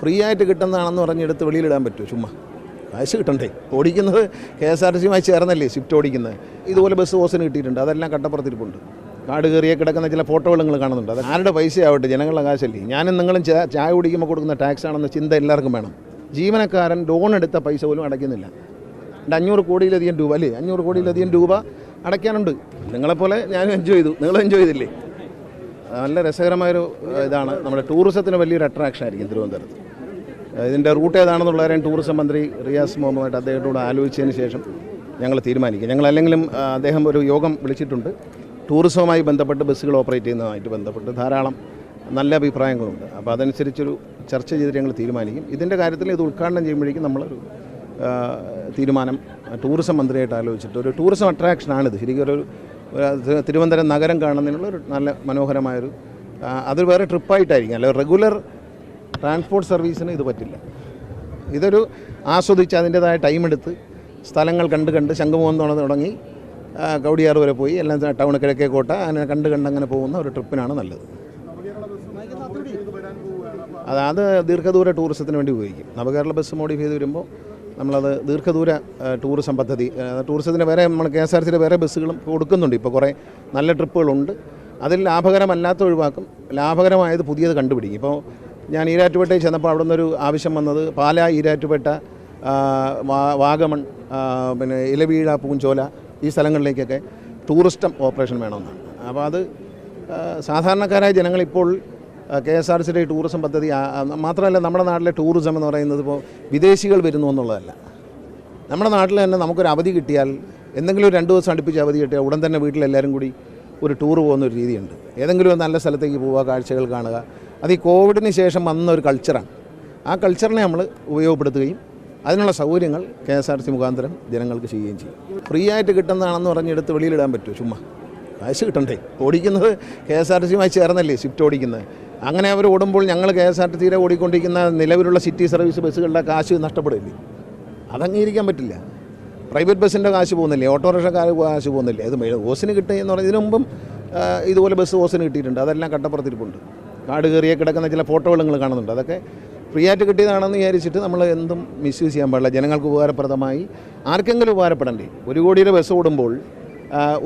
Free ആയിട്ട് കിട്ടുന്നതാണെന്ന് പറഞ്ഞ് എടുത്ത് വെളിയിലിടാൻ പറ്റുമോ? ചുമ്മാ. കാശ് കിട്ടണ്ടേ? ഓടിക്കുന്നത് കെ എസ് ആർ ടി സിയുമായി ചേർന്നല്ലേ സ്വിഫ്റ്റ് ഓടിക്കുന്നത്? ഇതുപോലെ ബസ് ഓസിന് കിട്ടിയിട്ടുണ്ട്. അതെല്ലാം കട്ടപ്പുറത്തിരിപ്പുണ്ട്. കാട് കയറിയ കിടക്കുന്ന ചില ഫോട്ടോകൾ നിങ്ങൾ കാണുന്നുണ്ട്. അത് ആരുടെ പൈസ ആവട്ടെ ജനങ്ങളുടെ കാശല്ലേ. ഞാനും നിങ്ങളും ചായ കുടിക്കുമ്പോൾ കൊടുക്കുന്ന ടാക്സ് ആണെന്ന ചിന്ത എല്ലാവർക്കും വേണം. ജീവനക്കാരൻ ലോൺ എടുത്ത പൈസ പോലും അടയ്ക്കുന്നില്ല. രണ്ട് അഞ്ഞൂറ് കോടിയിലധികം രൂപ അല്ലേ? അഞ്ഞൂറ് കോടിയിലധികം രൂപ അടയ്ക്കാനുണ്ട്. നിങ്ങളെപ്പോലെ ഞാനും എൻജോയ് ചെയ്തു. നിങ്ങൾ എൻജോയ് ചെയ്തില്ലേ? നല്ല രസകരമായൊരു ഇതാണ്. നമ്മുടെ ടൂറിസത്തിന് വലിയൊരു അട്രാക്ഷൻ ആയിരിക്കും തിരുവനന്തപുരത്ത്. ഇതിന്റെ റൂട്ട് ഏതാണെന്നുള്ള കാര്യം ടൂറിസം മന്ത്രി റിയാസ് മുഹമ്മദ് അദ്ദേഹത്തോട് ആലോചിച്ചതിന് ശേഷം ഞങ്ങൾ തീരുമാനിക്കും. ഞങ്ങൾ അല്ലെങ്കിലും അദ്ദേഹം ഒരു യോഗം വിളിച്ചിട്ടുണ്ട്. ടൂറിസവുമായി ബന്ധപ്പെട്ട് ബസ്സുകൾ ഓപ്പറേറ്റ് ചെയ്യുന്നതുമായിട്ട് ബന്ധപ്പെട്ട് ധാരാളം നല്ല അഭിപ്രായങ്ങളുണ്ട്. അപ്പോൾ അതനുസരിച്ചൊരു ചർച്ച ചെയ്തിട്ട് ഞങ്ങൾ തീരുമാനിക്കും. ഇതിന്റെ കാര്യത്തിൽ ഇത് ഉദ്ഘാടനം ചെയ്യുമ്പോഴേക്കും നമ്മളൊരു തീരുമാനം ടൂറിസം മന്ത്രിയായിട്ട് ആലോചിച്ചിട്ട് ഒരു ടൂറിസം അട്രാക്ഷനാണിത് ശരിക്കും ഒരു തിരുവനന്തപുരം നഗരം കാണുന്നതിനുള്ള ഒരു നല്ല മനോഹരമായൊരു അത് വേറെ ട്രിപ്പായിട്ടായിരിക്കും. അല്ല റെഗുലർ ട്രാൻസ്പോർട്ട് സർവീസിന് ഇത് പറ്റില്ല. ഇതൊരു ആസ്വദിച്ച് അതിന്റെതായ ടൈം എടുത്ത് സ്ഥലങ്ങൾ കണ്ട് കണ്ട് ശംഖുമുഖം തുണ തുടങ്ങി കൗടിയാർ വരെ പോയി എല്ലാം ടൗൺ കിഴക്കേക്കോട്ട അങ്ങനെ കണ്ട് കണ്ട് അങ്ങനെ പോകുന്ന ഒരു ട്രിപ്പിനാണ് നല്ലത്. അത് അത് ദീർഘദൂര ടൂറിസത്തിന് വേണ്ടി ഉപയോഗിക്കും. നവകേരള ബസ് മോഡിഫൈ ചെയ്ത് വരുമ്പോൾ നമ്മളത് ദീർഘദൂര ടൂറിസം പദ്ധതി. ടൂറിസത്തിന്റെ വേറെ നമ്മൾ കെ എസ് ആർ സിയുടെ വേറെ ബസ്സുകളും കൊടുക്കുന്നുണ്ട്. ഇപ്പോൾ കുറേ നല്ല ട്രിപ്പുകളുണ്ട്. അതിൽ ലാഭകരമല്ലാത്ത ഒഴിവാക്കും. ലാഭകരമായത് പുതിയത് കണ്ടുപിടിക്കും. ഇപ്പോൾ ഞാൻ ഈരാറ്റുപേട്ടയിൽ ചെന്നപ്പോൾ അവിടെ നിന്നൊരു ആവശ്യം വന്നത് പാലാ ഈരാറ്റുപേട്ട വാഗമൺ പിന്നെ ഇലവീഴ പൂഞ്ചോല ഈ സ്ഥലങ്ങളിലേക്കൊക്കെ ടൂറിസ്റ്റം ഓപ്പറേഷൻ വേണമെന്നാണ്. അപ്പോൾ അത് സാധാരണക്കാരായ ജനങ്ങളിപ്പോൾ കെ എസ് ആർ സിയുടെ ടൂറിസം പദ്ധതി മാത്രമല്ല നമ്മുടെ നാട്ടിലെ ടൂറിസം എന്ന് പറയുന്നത് ഇപ്പോൾ വിദേശികൾ വരുന്നു എന്നുള്ളതല്ല. നമ്മുടെ നാട്ടിൽ തന്നെ നമുക്കൊരു അവധി കിട്ടിയാൽ എന്തെങ്കിലും ഒരു രണ്ട് ദിവസം അടുപ്പിച്ച് അവധി കിട്ടിയാൽ ഉടൻ തന്നെ വീട്ടിലെല്ലാവരും കൂടി ഒരു ടൂർ പോകുന്ന ഒരു രീതിയുണ്ട്. ഏതെങ്കിലും നല്ല സ്ഥലത്തേക്ക് പോവുക കാഴ്ചകൾ കാണുക. അത് ഈ കോവിഡിന് ശേഷം വന്ന ഒരു കൾച്ചറാണ് ആ കൾച്ചറിനെ നമ്മൾ ഉപയോഗപ്പെടുത്തുകയും അതിനുള്ള സൗകര്യങ്ങൾ കെ എസ് ആർ സി മുഖാന്തരം ജനങ്ങൾക്ക് ചെയ്യുകയും ചെയ്യും. ഫ്രീ ആയിട്ട് കിട്ടുന്നതാണെന്ന് പറഞ്ഞെടുത്ത് വെളിയിലിടാൻ പറ്റുമോ? ചുമ്മാ. കാശ് കിട്ടണ്ടേ? ഓടിക്കുന്നത് കെ എസ് ആർ ടി സിയുമായി ചേർന്നല്ലേ സ്വിഫ്റ്റ് ഓടിക്കുന്നത്? അങ്ങനെ അവർ ഓടുമ്പോൾ ഞങ്ങൾ കെ എസ് ആർ ടി സിയുടെ ഓടിക്കൊണ്ടിരിക്കുന്ന നിലവിലുള്ള സിറ്റി സർവീസ് ബസ്സുകളുടെ കാശ് നഷ്ടപ്പെടില്ലേ അതംഗീകരിക്കാൻ പറ്റില്ല. പ്രൈവറ്റ് ബസ്സിന്റെ കാശ് പോകുന്നില്ലേ? ഓട്ടോറിക്ഷക്കാർ കാശ് പോകുന്നില്ലേ? അത് ഓസിന് കിട്ടുക എന്ന് പറഞ്ഞാൽ ഇതിനു മുമ്പും ഇതുപോലെ ബസ് ഓസിന് കിട്ടിയിട്ടുണ്ട്. അതെല്ലാം കട്ടപ്പുറത്തിരിപ്പുണ്ട്. കാട് കയറിയ കിടക്കുന്ന ചില ഫോട്ടോകൾ നിങ്ങൾ കാണുന്നുണ്ട്. അതൊക്കെ ഫ്രീ ആയിട്ട് കിട്ടിയതാണെന്ന് വിചാരിച്ചിട്ട് നമ്മൾ എന്തും മിസ്യൂസ് ചെയ്യാൻ പാടില്ല. ജനങ്ങൾക്ക് ഉപകാരപ്രദമായി. ആർക്കെങ്കിലും ഉപകാരപ്പെടണ്ടേ? ഒരു കോടിയുടെ ബസ് ഓടുമ്പോൾ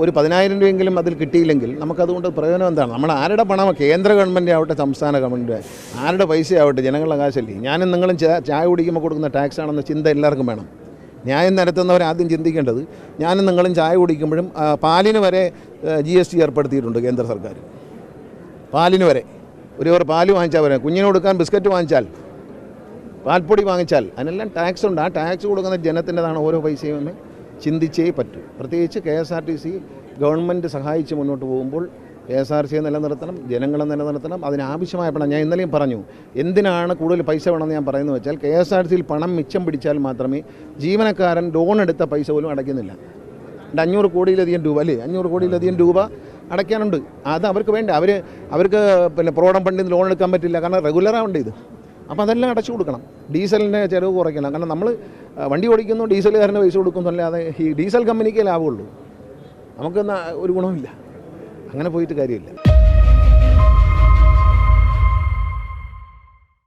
ഒരു പതിനായിരം രൂപയെങ്കിലും അതിൽ കിട്ടിയില്ലെങ്കിൽ നമുക്കതുകൊണ്ട് പ്രയോജനം എന്താണ്? നമ്മൾ ആരുടെ പണം കേന്ദ്ര ഗവൺമെന്റ് ആവട്ടെ സംസ്ഥാന ഗവൺമെന്റ് ആരുടെ പൈസ ആവട്ടെ ജനങ്ങളുടെ കാശല്ലേ. ഞാനും നിങ്ങളും ചായ കുടിക്കുമ്പോൾ കൊടുക്കുന്ന ടാക്സ് ആണെന്ന ചിന്ത എല്ലാവർക്കും വേണം. ന്യായം നിരത്തുന്നവർ ആദ്യം ചിന്തിക്കേണ്ടത്. ഞാനും നിങ്ങളും ചായ കുടിക്കുമ്പോഴും പാലിന് വരെ ജി എസ് ടി ഏർപ്പെടുത്തിയിട്ടുണ്ട് കേന്ദ്ര സർക്കാർ. പാലിന് വരെ. ഒരു ഓവർ പാൽ വാങ്ങിച്ചാൽ വരെ കുഞ്ഞിന് കൊടുക്കാൻ ബിസ്ക്കറ്റ് വാങ്ങിച്ചാൽ പാൽപ്പൊടി വാങ്ങിച്ചാൽ അതിനെല്ലാം ടാക്സ് ഉണ്ട് ആ ടാക്സ് കൊടുക്കുന്ന ജനത്തിന്റെതാണ് ഓരോ പൈസയും എന്ന് ചിന്തിച്ചേ പറ്റൂ. പ്രത്യേകിച്ച് K S R T C government സഹായിച്ച് മുന്നോട്ട് പോകുമ്പോൾ കെ എസ് ആർ സിയെ നിലനിർത്തണം ജനങ്ങളെ നിലനിർത്തണം അതിനാവശ്യമായ പണം. ഞാൻ ഇന്നലെയും പറഞ്ഞു എന്തിനാണ് കൂടുതൽ പൈസ വേണമെന്ന് ഞാൻ പറയുന്നത് വെച്ചാൽ കെ എസ് ആർ സിയിൽ പണം മിച്ചം പിടിച്ചാൽ മാത്രമേ ജീവനക്കാരൻ ലോൺ എടുത്ത പൈസ പോലും അടയ്ക്കുന്നില്ല. അഞ്ഞൂറ് കോടിയിലധികം രൂപ അല്ലേ? അഞ്ഞൂറ് കോടിയിലധികം രൂപ അടയ്ക്കാനുണ്ട്. അത് അവർക്ക് വേണ്ട. അവർ അവർക്ക് പിന്നെ പ്രോഡം ഫണ്ടിൽ ലോൺ എടുക്കാൻ പറ്റില്ല. കാരണം റെഗുലറാണ് ഇത്. അപ്പോൾ അതെല്ലാം അടച്ചു കൊടുക്കണം. ഡീസലിന്റെ ചിലവ് കുറയ്ക്കണം. കാരണം നമ്മൾ വണ്ടി ഓടിക്കുന്നു ഡീസലുകാരന്റെ പൈസ കൊടുക്കുന്നു അല്ലാതെ ഈ ഡീസൽ കമ്പനിക്കേ ലാഭമുള്ളൂ. നമുക്ക് ഒരു ഗുണമില്ല അങ്ങനെ പോയിട്ട് കാര്യമില്ല.